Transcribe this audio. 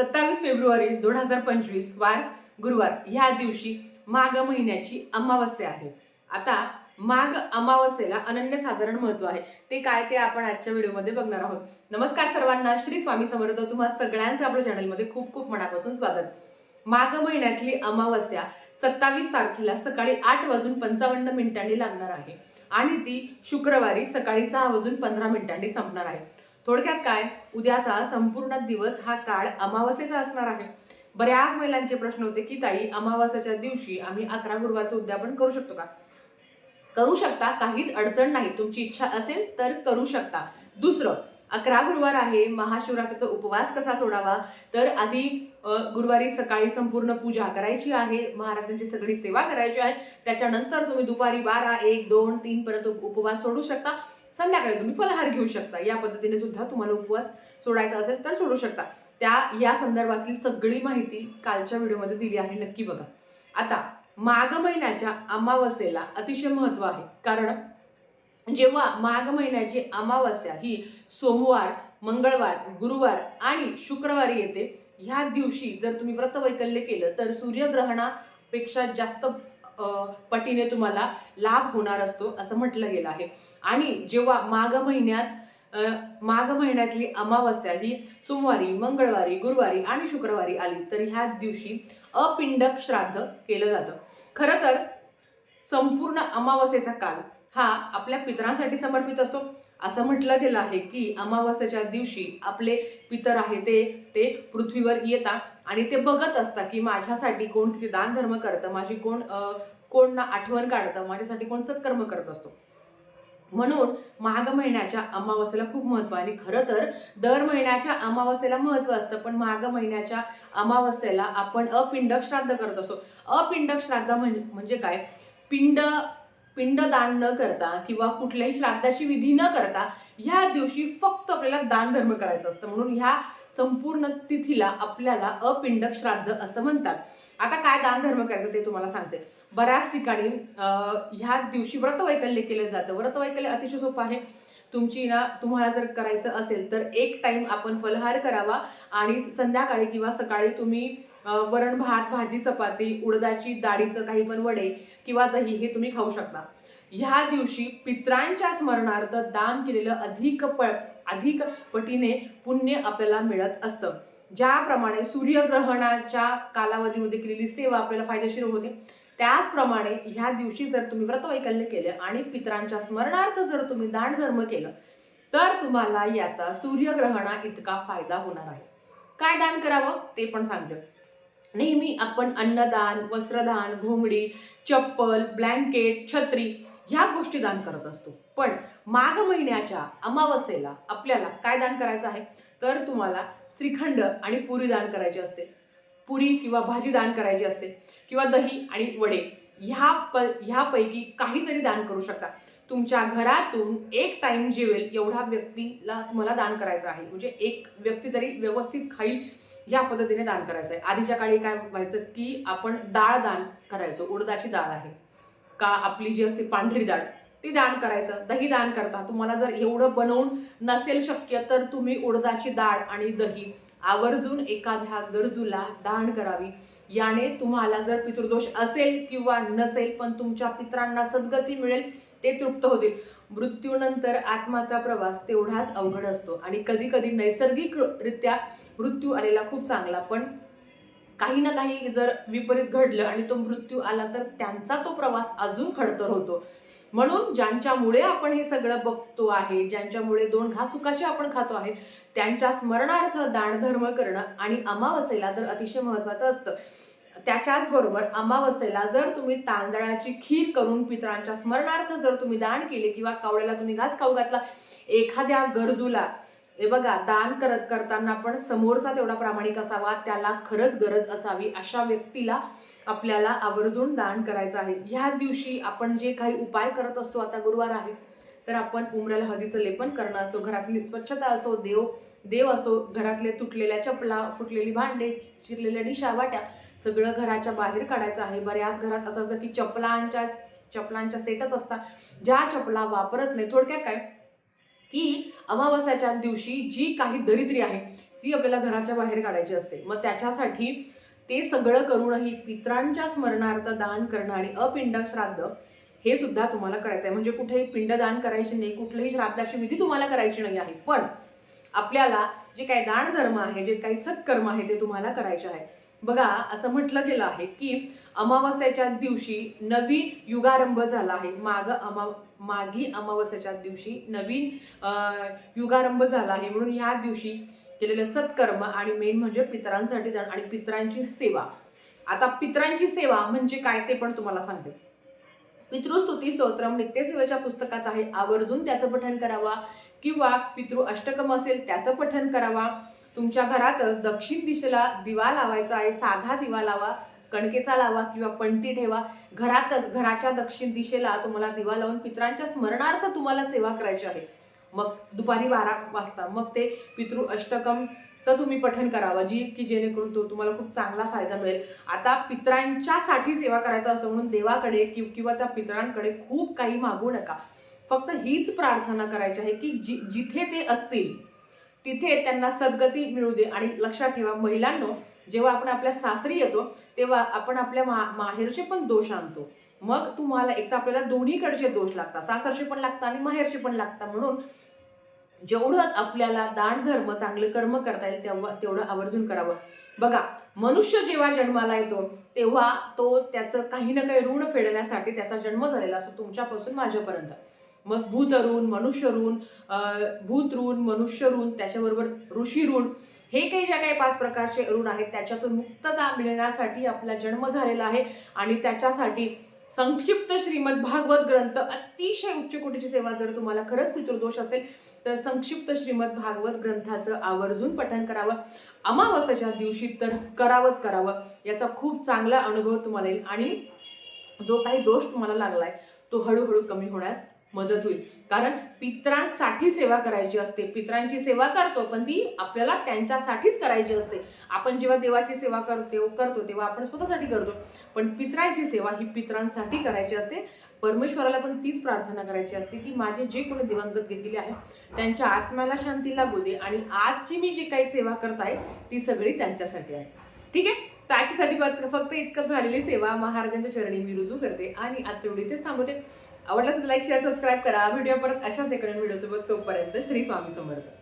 सत्तावीस फेब्रुवारी दोन हजार पंचवीस वार गुरुवार ह्या दिवशी माघ महिन्याची अमावस्या आहे. आता माघ अमावस्येला अनन्यसाधारण महत्त्व आहे. ते काय ते आपण आजच्या व्हिडिओमध्ये बघणार आहोत. नमस्कार सर्वांना श्री स्वामी समर्थ तुम्हाला सगळ्यांचं आपल्या चॅनलमध्ये खूप खूप मनापासून स्वागत. माघ महिन्यातली अमावस्या सत्तावीस तारखेला सकाळी आठ वाजून पंचावन्न मिनिटांनी लागणार आहे आणि ती शुक्रवारी सकाळी सहा वाजून पंधरा मिनिटांनी संपणार आहे. थोडक्यात काय? उद्याचा संपूर्ण दिवस हा काळ अमावस्येचा असणार आहे. बऱ्याच महिलांचे प्रश्न होते की ताई अमावस्याच्या दिवशी आम्ही अकरा गुरुवारचं उद्यापन करू शकतो का? करू शकता काहीच अडचण नाही. तुमची इच्छा असेल तर करू शकता. दुसरं अकरा गुरुवार आहे महाशिवरात्रीचा उपवास कसा सोडावा? तर आधी गुरुवारी सकाळी संपूर्ण पूजा करायची आहे. महाराजांची सगळी सेवा करायची आहे. त्याच्यानंतर तुम्ही दुपारी बारा एक दोन तीन पर्यंत उपवास सोडू शकता. संध्याकाळी तुम्ही फलहार घेऊ शकता. या पद्धतीने सुद्धा तुम्हाला उपवास सोडायचा असेल तर सोडू शकता. त्या या संदर्भातली सगळी माहिती कालच्या व्हिडिओमध्ये दिली आहे. नक्की बघा. आता माघ महिन्याच्या अमावस्येला अतिशय महत्त्व आहे. कारण जेव्हा माघ महिन्याची अमावस्या ही सोमवार मंगळवार गुरुवार आणि शुक्रवारी येते ह्या दिवशी जर तुम्ही व्रतवैकल्य केलं तर सूर्यग्रहणापेक्षा जास्त पटीने तुम्हाला लाभ होणार असतो असं म्हटलं गेलं आहे. आणि जेव्हा माघ महिन्यात माघ महिन्यातली अमावस्या ही सोमवारी मंगळवारी गुरुवारी आणि शुक्रवारी आली तर ह्या दिवशी अपिंडक श्राद्ध केलं जातं. खरं तर संपूर्ण अमावस्येचा काल हा आपल्या पितरांसाठी समर्पित असतो. असं म्हटलं गेलं आहे की अमावस्येच्या दिवशी आपले पितर आहे ते ते पृथ्वीवर येतात आणि ते बघत असतात की माझ्यासाठी कोण किती दानधर्म करतं माझी कोण कोण ना आठवण काढतं माझ्यासाठी कोण सत्कर्म करत असतो. म्हणून माघ महिन्याच्या अमावस्येला खूप महत्त्व आहे. आणि खरं तर दर महिन्याच्या अमावस्येला महत्त्व असतं पण माघ महिन्याच्या अमावस्येला आपण अपिंडक श्राद्ध करत असतो. अपिंडक श्राद्ध म्हणजे म्हणजे काय? पिंड पिंडदान न करता किंवा कुठल्याही श्राद्धाची विधी न करता ह्या दिवशी फक्त आपल्याला दान धर्म करायचं असतं. म्हणून ह्या संपूर्ण तिथीला आपल्याला अपिंडक श्राद्ध असं म्हणतात. आता काय दान धर्म करायचं ते तुम्हाला सांगते. बऱ्याच ठिकाणी ह्या दिवशी व्रतवैकल्य केलं जातं. व्रतवैकल्य अतिशय सोपं आहे. तुमची ना तुम्हाला जर करायचं असेल तर एक टाइम आपण फलहार करावा आणि संध्याकाळी किंवा सकाळी तुम्ही वरण भात भाजी चपाती उडदाची डाळीचं काही पण वडे किंवा दही हे तुम्ही खाऊ शकता. ह्या दिवशी पित्रांच्या स्मरणार्थ दान केलेलं अधिक प अधिक पटीने पुण्य आपल्याला मिळत असतं. ज्याप्रमाणे सूर्यग्रहणाच्या कालावधीमध्ये केलेली सेवा आपल्याला फायदेशीर होते त्याचप्रमाणे ह्या दिवशी जर तुम्ही व्रतवैकल्य केलं आणि पित्रांच्या स्मरणार्थ जर तुम्ही दान धर्म केलं तर तुम्हाला याचा सूर्यग्रहणा इतका फायदा होणार आहे. काय दान करावं? ते पण सांगते. नेहमी आपण अन्नदान वस्त्रदान घोंगडी चप्पल ब्लँकेट छत्री ह्या गोष्टी दान करत असतो. पण माघ महिन्याच्या अमावस्येला आपल्याला काय दान करायचं आहे? तर तुम्हाला श्रीखंड आणि पुरी दान करायची असते. पुरी किंवा भाजी दान करायची असते किंवा दही आणि वडे. ह्या प ह्यापैकी काहीतरी दान करू शकता. तुमच्या घरातून एक टाईम जेवेल एवढा व्यक्तीला तुम्हाला दान करायचं आहे. म्हणजे एक व्यक्ती तरी व्यवस्थित खाईल. ह्या पद्धतीने दान करायचं आहे आधीच्या काळी काय व्हायचं की आपण डाळ दान करायचो. उडदाची डाळ आहे. का आपली जी असते पांढरी डाळ ती दान करायचं. दही दान करता. तुम्हाला जर एवढं बनवून नसेल शक्य तर तुम्ही उडदाची डाळ आणि दही आवर्जून एखाद्या गरजूला दान करावी. याने तुम्हाला जर पितृदोष असेल किंवा नसेल पण तुमच्या पित्रांना सद्गती मिळेल ते तृप्त होतील. मृत्यूनंतर आत्माचा प्रवास तेवढाच अवघड असतो. आणि कधी कधी नैसर्गिकरित्या मृत्यू आलेला खूप चांगला. पण काही ना काही जर विपरीत घडलं आणि तो मृत्यू आला तर त्यांचा तो प्रवास अजून खडतर होतो. म्हणून ज्यांच्यामुळे आपण हे सगळं बघतो आहे ज्यांच्यामुळे दोन घास सुखाचे आपण खातो आहे त्यांच्या स्मरणार्थ दानधर्म करणं आणि अमावस्येला तर अतिशय महत्त्वाचं असतं. त्याच्याच बरोबर अमावस्येला जर तुम्ही तांदळाची खीर करून पितरांच्या स्मरणार्थ जर तुम्ही दान केले किंवा कावळ्याला तुम्ही घास खाऊ घातला एखाद्या गरजूला हे बघा दान करत करताना पण समोरचा तेवढा प्रामाणिक असावा त्याला खरंच गरज असावी अशा व्यक्तीला आपल्याला आवर्जून दान करायचं आहे. ह्या दिवशी आपण जे काही उपाय करत असतो आता गुरुवार आहे तर आपण उमऱ्याला हळदीचं लेपन करणं असो घरातली स्वच्छता असो देव देव असो घरातले तुटलेल्या चपला फुटलेली भांडे चिरलेल्या डिशा वाट्या सगळं घराच्या बाहेर काढायचं आहे. बऱ्याच घरात असं असतं की चपलांच्या चपलांच्या सेटच असतात. ज्या चपला वापरत नाही थोडक्यात काय? की अमावस्याच्या दिवशी जी काही दरिद्री आहे ती आपल्याला घराच्या बाहेर काढायची असते. मग त्याच्यासाठी ते सगळं करूनही पित्रांच्या स्मरणार्थ दान करणं आणि अपिंड श्राद्ध हे सुद्धा तुम्हाला करायचं आहे म्हणजे कुठेही पिंडदान करायचे नाही कुठलंही श्राद्धाची विधी तुम्हाला करायची नाही आहे. पण आपल्याला जे काही दान धर्म आहे जे काही सत्कर्म आहे ते तुम्हाला करायचे आहे. बघा असं म्हटलं गेलं आहे की अमावस्याच्या दिवशी नवीन युगारंभ झाला आहे. माग अमा मागी अमावस्याच्या दिवशी नवीन युगारंभ झाला आहे. म्हणून ह्या दिवशी केलेलं सत्कर्म आणि मेन म्हणजे पितरांसाठी जाण आणि पितरांची सेवा. आता पितरांची सेवा म्हणजे काय ते पण तुम्हाला सांगते. पितृस्तुती स्तोत्रम नित्यसेवेच्या पुस्तकात आहे. आवर्जून त्याचं पठण करावा किंवा पितृ अष्टकम असेल त्याचं पठण करावा. तुमच्या घरातच दक्षिण दिशेला दिवा लावायचा आहे साधा दिवा लावा कणकेचा लावा किंवा पणती ठेवा. घरातच घराच्या दक्षिण दिशेला तुम्हाला दिवा लावून पित्रांच्या स्मरणार्थ तुम्हाला सेवा करायची आहे. मग दुपारी बारा वाजता मग ते पितृ अष्टकमचं तुम्ही पठन करावं जी की जेणेकरून तो तुम्हाला खूप चांगला फायदा मिळेल. आता पितरांच्यासाठी सेवा करायचं असं म्हणून देवाकडे कि- किंवा त्या पितरांकडे खूप काही मागू नका. फक्त हीच प्रार्थना करायची आहे की जि जिथे ते असतील तिथे त्यांना सद्गती मिळू दे आणि लक्षात ठेवा महिलांनो जेव्हा आपण आपल्या सासरी येतो तेव्हा आपण आपल्या मा माहेरचे पण दोष आणतो. मग तुम्हाला एक तर आपल्याला दोन्हीकडचे दोष लागतात सासरचे पण लागतात आणि माहेरचे पण लागतात. म्हणून जेवढं आपल्याला दान धर्म चांगले कर्म करता येईल तेव्हा तेवढं आवर्जून करावं. बघा मनुष्य जेव्हा जन्माला येतो तेव्हा तो त्याचं काही ना काही ऋण फेडण्यासाठी त्याचा जन्म झालेला असतो तुमच्यापासून माझ्यापर्यंत. मग भूत ऋण मनुष्य ऋण भूत ऋण मनुष्य ऋण त्याच्याबरोबर ऋषी ऋण हे काही ज्या काही पाच प्रकारचे ऋण आहेत त्याच्यातून मुक्तता मिळण्यासाठी आपला जन्म झालेला आहे आणि त्याच्यासाठी संक्षिप्त श्रीमद भागवत ग्रंथ अतिशय उच्च कोटीची सेवा जर तुम्हाला खरंच पितृदोष असेल तर संक्षिप्त श्रीमद भागवत ग्रंथाचं आवर्जून पठन करावं. अमावस्याच्या दिवशी तर करावंच करावं. याचा खूप चांगला अनुभव तुम्हाला येईल आणि जो काही दोष तुम्हाला लागलाय तो हळूहळू कमी होण्यास मदत होईल. कारण पित्रांसाठी सेवा करायची असते. पित्रांची सेवा करतो पण ती आपल्याला त्यांच्यासाठीच करायची असते. आपण जेव्हा देवाची सेवा करतो करतो तेव्हा आपण स्वतःसाठी करतो. पण पित्रांची सेवा ही पित्रांसाठी करायची असते. परमेश्वराला पण तीच प्रार्थना करायची असते की माझे जे कोणी दिवंगत गेलेले आहे त्यांच्या आत्म्याला शांती लागू दे आणि आजची मी जी काही सेवा करत आहे ती सगळी त्यांच्यासाठी आहे. ठीक आहे? त्याच्यासाठी फक्त फक्त इतकं झालेली सेवा. महाराजांच्या चरणी मी रुजू करते आणि आजचे व्हिडिओ इथेच थांबवते. आवडलं तर लाईक शेअर सबस्क्राईब करा. व्हिडिओ परत अशाच एका व्हिडिओसोबत तोपर्यंत श्री स्वामी समर्थ.